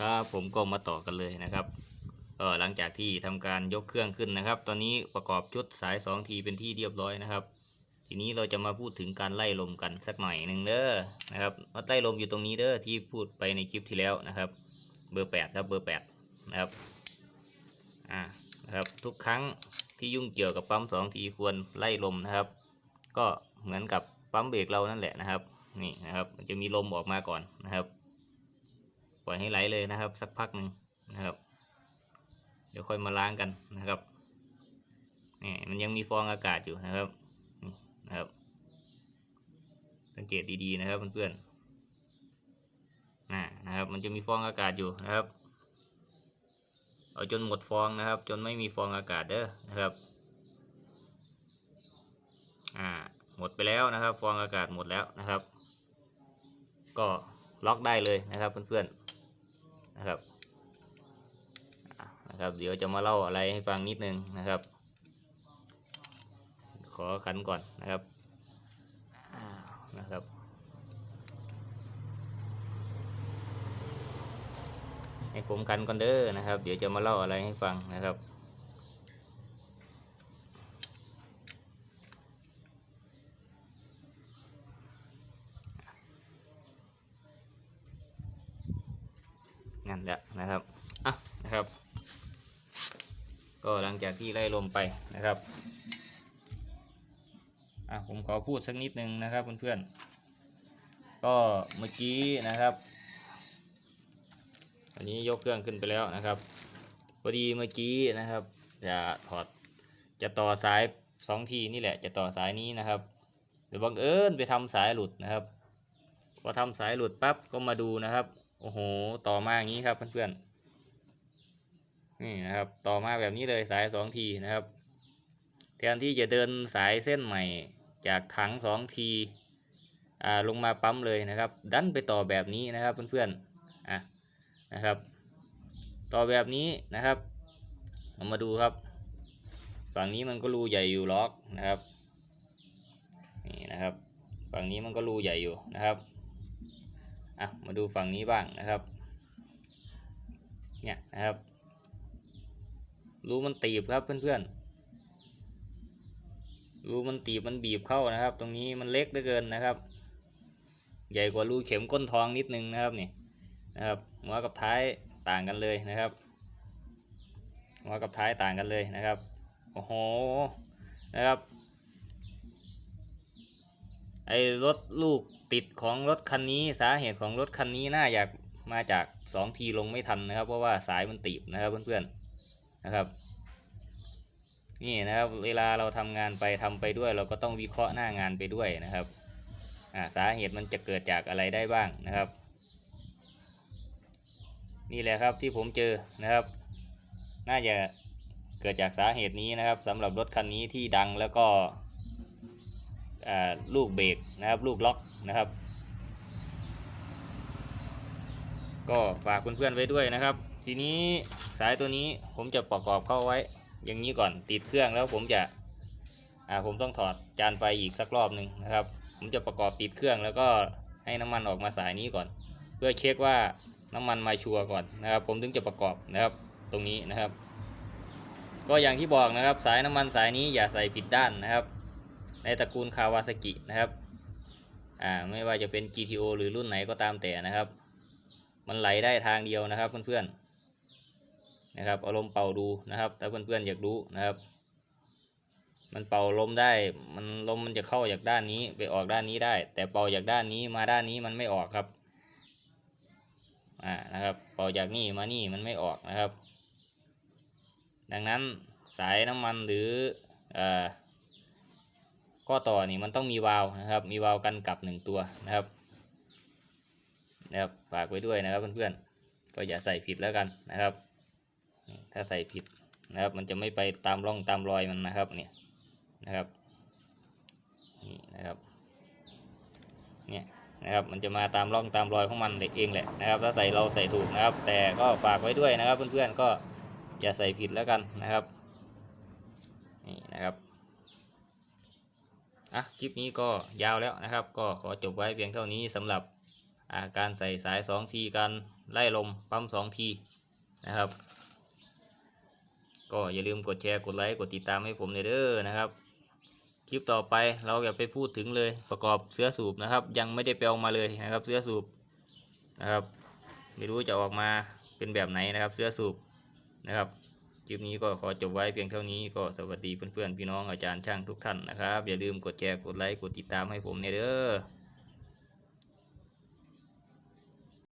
ครับผมก็มาต่อกันเลยนะครับก็หลังจากที่ทำการยกเครื่องขึ้นนะครับ ตอนนี้ประกอบชุดสาย 2 ทีเป็นที่เรียบร้อยนะครับ ทีนี้เราจะมาพูดถึงการไล่ลมกันสักหน่อยหนึ่งเด้อนะครับว่าไล่ลมอยู่ตรงนี้เด้อที่พูดไปในคลิปที่แล้วนะครับ เบอร์ 8 ครับเบอร์ 8 นะครับอ่านะครับทุกครั้งที่ยุ่งเกี่ยวกับปั๊ม 2 ทีควรไล่ลมนะครับ ก็เหมือนกับปั๊มเบรกเรานั่นแหละนะครับนี่นะครับมันจะมีลมออกมาก่อนนะครับ ล่อยให้ไหลเลยนะครับ สักพักหนึ่งนะครับ เดี๋ยวค่อยมาล้างกันนะครับนี่มันยังมีฟองอากาศอยู่นะครับนี่นะครับ สังเกตดีๆนะครับเพื่อนๆนะนะครับ มันจะมีฟองอากาศอยู่นะครับ เอาจนหมดฟองนะครับ จนไม่มีฟองอากาศเด้อนะครับอ่าหมดไปแล้วนะครับ ฟองอากาศหมดแล้วนะครับ ก็ล็อกได้เลยนะครับเพื่อนๆ นะครับนะครับ เดี๋ยวจะมาเล่าอะไรให้ฟังนิดนึงนะครับ ขอขันก่อนนะครับนะครับ ให้ผมกันก่อนเด้อนะครับ เดี๋ยวจะมาเล่าอะไรให้ฟังนะครับ นั่นแหละนะครับอะนะครับ ก็หลังจากที่ไล่ลมไปนะครับอะผมขอพูดสักนิดนึงนะครับเพื่อนๆก็เมื่อกี้นะครับ อันนี้ยกเครื่องขึ้นไปแล้วนะครับพอดีเมื่อกี้นะครับจะถอดจะต่อสายสองทีนี่แหละ จะต่อสายนี้นะครับเดี๋ยบังเอิญไปทำสายหลุดนะครับพอทำสายหลุดปั๊บก็มาดูนะครับ โอ้โห ต่อมาอย่างนี้ครับเพื่อนๆ นี่นะครับ ต่อมาแบบนี้เลยสายสองทีนะครับ แทนที่จะเดินสายเส้นใหม่จากถังสองทีอ่าลงมาปั๊มเลยนะครับ ดันไปต่อแบบนี้นะครับเพื่อนๆ อะนะครับ ต่อแบบนี้นะครับเรามาดูครับ ฝั่งนี้มันก็รูใหญ่อยู่ล็อกนะครับ นี่นะครับ ฝั่งนี้มันก็รูใหญ่อยู่นะครับ อะมาดูฝั่งนี้บ้างนะครับ เนี่ยนะครับ รูมันตีบครับเพื่อนๆ รูมันตีบมันบีบเข้านะครับ ตรงนี้มันเล็กเหลือเกินนะครับ ใหญ่กว่ารูเข็มก้นทองนิดนึงนะครับนี่นะครับหัวกับท้ายต่างกันเลยนะครับหัวกับท้ายต่างกันเลยนะครับ โอ้โห นะครับ ไอ้รถลูกติดของรถคันนี้สาเหตุของรถคันนี้น่าอยากมาจากสองทีลงไม่ทันนะครับ เพราะว่าสายมันตีบนะครับเพื่อนๆนะครับ นี่นะครับเวลาเราทำงานไปทำไปด้วย เราก็ต้องวิเคราะห์หน้างานไปด้วยนะครับสาเหตุมันจะเกิดจากอะไรได้บ้างนะครับ นี่แหละครับที่ผมเจอนะครับ น่าจะเกิดจากสาเหตุนี้นะครับสำหรับรถคันนี้ที่ดังแล้วก็ ลูกเบรกนะครับ ลูกล็อกนะครับ ก็ฝากเพื่อนๆไว้ด้วยนะครับ ทีนี้สายตัวนี้ผมจะประกอบเข้าไว้ อย่างนี้ก่อนติดเครื่องแล้วผมจะผมต้องถอดจานไฟอีกสักรอบหนึ่งนะครับ ผมจะประกอบติดเครื่องแล้วก็ให้น้ำมันออกมาสายนี้ก่อน เพื่อเช็คว่าน้ำมันมาชัวร์ก่อนนะครับ ผมถึงจะประกอบนะครับตรงนี้นะครับ ก็อย่างที่บอกนะครับ สายน้ำมันสายนี้อย่าใส่ผิดด้านนะครับ ในตระกูลคาวาซากินะครับอ่าไม่ว่าจะเป็น GTO หรือรุ่นไหนก็ตามแต่นะครับ มันไหลได้ทางเดียวนะครับเพื่อนๆนะครับเอาลมเป่าดูนะครับถ้าเพื่อนๆอยากรู้นะครับ มันเป่าลมได้มันลมมันจะเข้าจากด้านนี้ไปออกด้านนี้ได้ แต่เป่าจากด้านนี้มาด้านนี้มันไม่ออกครับอ่านะครับเป่าจากนี่มานี่มันไม่ออกนะครับ ดังนั้นสายน้ำมันหรืออ่อ ข้อต่อนี่มันต้องมีวาล์วนะครับ มีวาล์วกันกลับหนึ่งตัวนะครับนะครับฝากไว้ด้วยนะครับเพื่อนๆก็อย่าใส่ผิดแล้วกันนะครับ ถ้าใส่ผิดนะครับ มันจะไม่ไปตามร่องตามรอยมันนะครับเนี่ยนะครับนี่นะครับเนี่ยนะครับมันจะมาตามร่องตามรอยของมันเองแหละนะครับ ถ้าใส่เราใส่ถูกนะครับ แต่ก็ฝากไว้ด้วยนะครับเพื่อนๆก็อย่าใส่ผิดแล้วกันนะครับนี่นะครับ อะคลิปนี้ก็ยาวแล้วนะครับ ก็ขอจบไว้เพียงเท่านี้สำหรับาการใส่สาย2ทีการไล่ลมปั๊มสองทีนะครับ ก็อย่าลืมกดแชร์กดไลค์กดติดตามให้ผมเด้อนะครับ คลิปต่อไปเราอย่าไปพูดถึงเลยประกอบเสื้อสูบนะครับ ยังไม่ได้ไปเอามาเลยนะครับเสื้อสูบนะครับ ไม่รู้จะออกมาเป็นแบบไหนนะครับเสื้อสูบนะครับ คลิปนี้ก็ขอจบไว้เพียงเท่านี้ก็สวัสดีเพื่อนๆพี่น้องอาจารย์ช่างทุกท่านนะครับ อย่าลืมกดแชร์กดไลค์กดติดตามให้ผมเนี่ยเด้อ